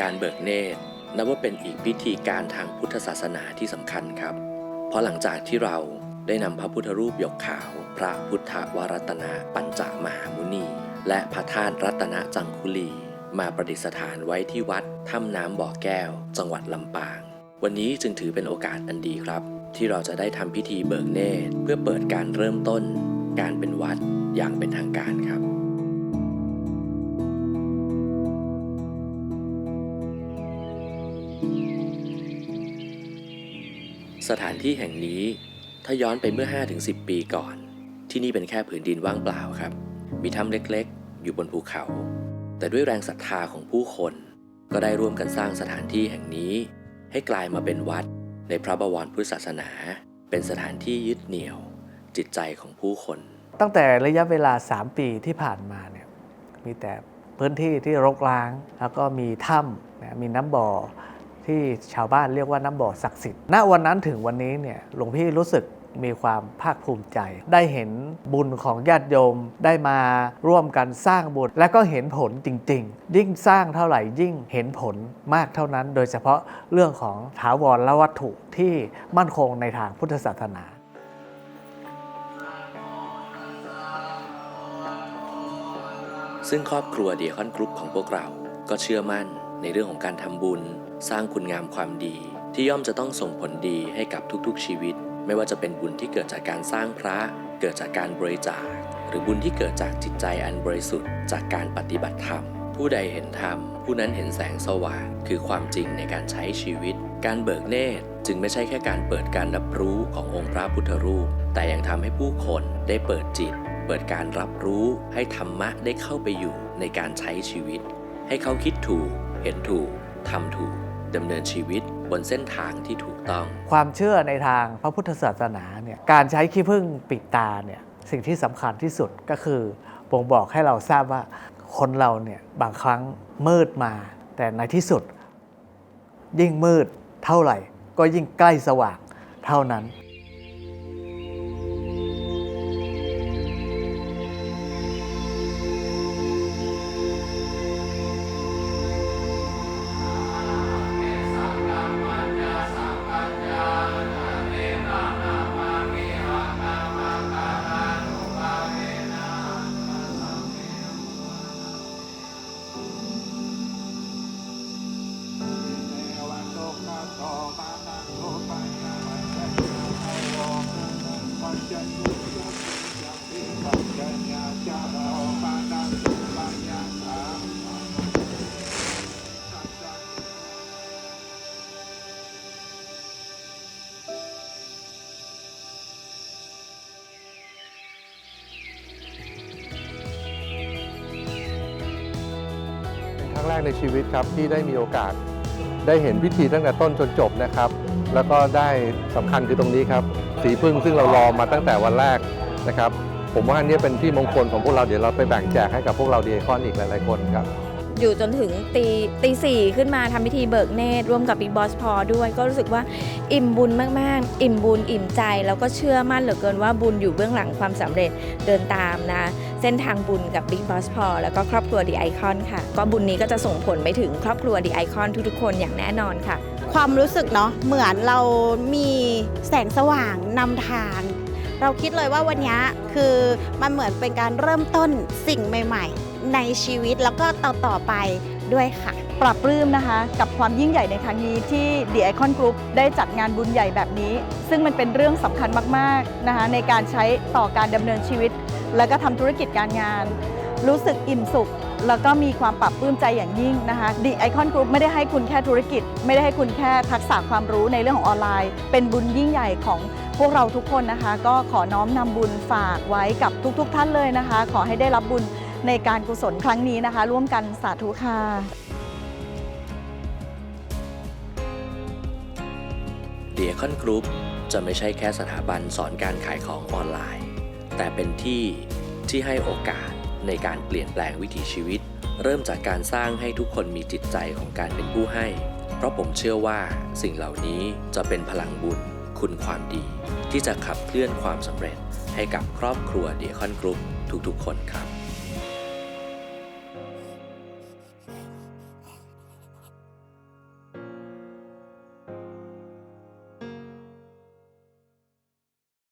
การเบิกเนตรนับว่าเป็นอีกพิธีการทางพุทธศาสนาที่สำคัญครับ เพราะหลังจากที่เราได้นำพระพุทธรูปหยกขาว พระพุทธวรัตนาปัญจมหามุนี และพระธาตุรัตนจังคุลี มาประดิษฐานไว้ที่วัดถ้ำน้ำบ่อแก้ว จังหวัดลำปาง วันนี้จึงถือเป็นโอกาสอันดีครับ ที่เราจะได้ทำพิธีเบิกเนตรเพื่อเปิดการเริ่มต้น การเป็นวัดอย่างเป็นทางการครับ สถานที่แห่งนี้ถ้าย้อนไปเมื่อ 5-10 ปีก่อน ที่นี่เป็นแค่ผืนดินว่างเปล่าครับ มีถ้ำเล็กๆ อยู่บนภูเขา แต่ด้วยแรงศรัทธาของผู้คน ก็ได้ร่วมกันสร้างสถานที่แห่งนี้ ให้กลายมาเป็นวัด ในพระบวรพุทธศาสนา เป็นสถานที่ยึดเหนี่ยว จิตใจของผู้คน ตั้งแต่ระยะเวลา 3 ปีที่ผ่านมาเนี่ยมีแต่พื้นที่ที่รกร้าง แล้วก็มีถ้ำนะมีน้ำบ่อ ที่ชาวบ้านเรียกว่าน้ำบ่อศักดิ์สิทธิ์ ณ วันนั้นถึงวันนี้เนี่ยหลวงพี่รู้สึกมีความภาคภูมิใจ ได้เห็นบุญของญาติโยมได้มาร่วมกันสร้างบุญ และก็เห็นผลจริง ๆ ยิ่งสร้างเท่าไหร่ยิ่งเห็นผลมากเท่านั้น โดยเฉพาะเรื่องของถาวรและวัตถุที่มั่นคงในทางพุทธศาสนาซึ่งครอบครัวเดียคอนกรุ๊ปของพวกเรา ก็เชื่อมั่น ในเรื่องของการทำบุญ สร้างคุณงามความดี ที่ย่อมจะต้องส่งผลดีให้กับทุกๆชีวิต ไม่ว่าจะเป็นบุญที่เกิดจากการสร้างพระ เกิดจากการบริจาค หรือบุญที่เกิดจากจิตใจอันบริสุทธิ์จากการปฏิบัติธรรม ผู้ใดเห็นธรรม ผู้นั้นเห็นแสงสว่าง คือความจริงในการใช้ชีวิต การเบิกเนตรจึงไม่ใช่แค่การเปิดการรับรู้ขององค์พระพุทธรูป แต่ยังทำให้ผู้คนได้เปิดจิต เปิดการรับรู้ให้ธรรมะได้เข้าไปอยู่ในการใช้ชีวิต ให้เขาคิดถูก เห็นถูกทำถูกดำเนินชีวิตบนเส้นทางที่ถูกต้อง ความเชื่อในทางพระพุทธศาสนาเนี่ยการใช้ขี้ผึ้งปิดตาเนี่ยสิ่งที่สำคัญที่สุดก็คือบ่งบอกให้เราทราบว่าคนเราเนี่ยบางครั้งมืดมา แต่ในที่สุด ยิ่งมืดเท่าไหร่ ก็ยิ่งใกล้สว่างเท่านั้น ครั้งแรกในชีวิตครับที่ได้มีโอกาส ได้เห็นพิธีตั้งแต่ต้นจนจบนะครับ แล้วก็ได้สำคัญคือตรงนี้ครับ สีพึ่งซึ่งเรารอมาตั้งแต่วันแรกนะครับ ผมว่าอันนี้เป็นที่มงคลของพวกเราเดี๋ยวเราไปแบ่งแจกให้กับพวกเราดีไอคอนอีกหลายๆคนครับอยู่จนถึงตีตีสี่ขึ้นมาทำพิธีเบิกเนตรร่วมกับบิ๊กบอสพอด้วย ก็รู้สึกว่าอิ่มบุญมาก ๆ อิ่มบุญอิ่มใจ แล้วก็เชื่อมั่นเหลือเกินว่าบุญอยู่เบื้องหลังความสำเร็จเดินตามนะ เส้นทางบุญกับบิ๊กบอสพอแล้วก็ครอบครัวดีไอคอนค่ะ ก็บุญนี้ก็จะส่งผลไปถึงครอบครัวดีไอคอนทุก ๆ คนอย่างแน่นอนค่ะ ความรู้สึกเนาะเหมือนเรามีแสงสว่างนำทาง เราคิดเลยว่าวันนี้คือมันเหมือนเป็นการเริ่มต้นสิ่งใหม่ ๆ ในชีวิตแล้วก็ต่อต่อไปด้วยค่ะ ปรับปลื้มนะคะกับความยิ่งใหญ่ในครั้งนี้ที่ The Icon Group ได้จัดงานบุญใหญ่แบบนี้ ซึ่งมันเป็นเรื่องสำคัญมากๆนะคะในการใช้ต่อการดำเนินชีวิต แล้วก็ทำธุรกิจการงาน รู้สึกอิ่มสุข แล้วก็มีความปรับปลื้มใจอย่างยิ่งนะคะ The Icon Group ไม่ได้ให้คุณแค่ธุรกิจ ไม่ได้ให้คุณแค่ทักษะความรู้ในเรื่องของออนไลน์ เป็นบุญยิ่งใหญ่ของพวกเราทุกคนนะคะ ก็ขอน้อมนำบุญฝากไว้กับทุกๆท่านเลยนะคะ ขอให้ได้รับบุญในการกุศลครั้งนี้นะคะ ร่วมกันสาธุค่ะเดียคอนกรุ๊ปจะไม่ใช่แค่สถาบันสอนการขายของออนไลน์ แต่เป็นที่ที่ให้โอกาส ในการเปลี่ยนแปลงวิถีชีวิต เริ่มจากการสร้างให้ทุกคนมีจิตใจของการเป็นผู้ให้ เพราะผมเชื่อว่าสิ่งเหล่านี้จะเป็นพลังบุญ คุณความดี ที่จะขับเคลื่อนความสำเร็จให้กับครอบครัวเดียคอนกรุ๊ปทุกๆ คนครับ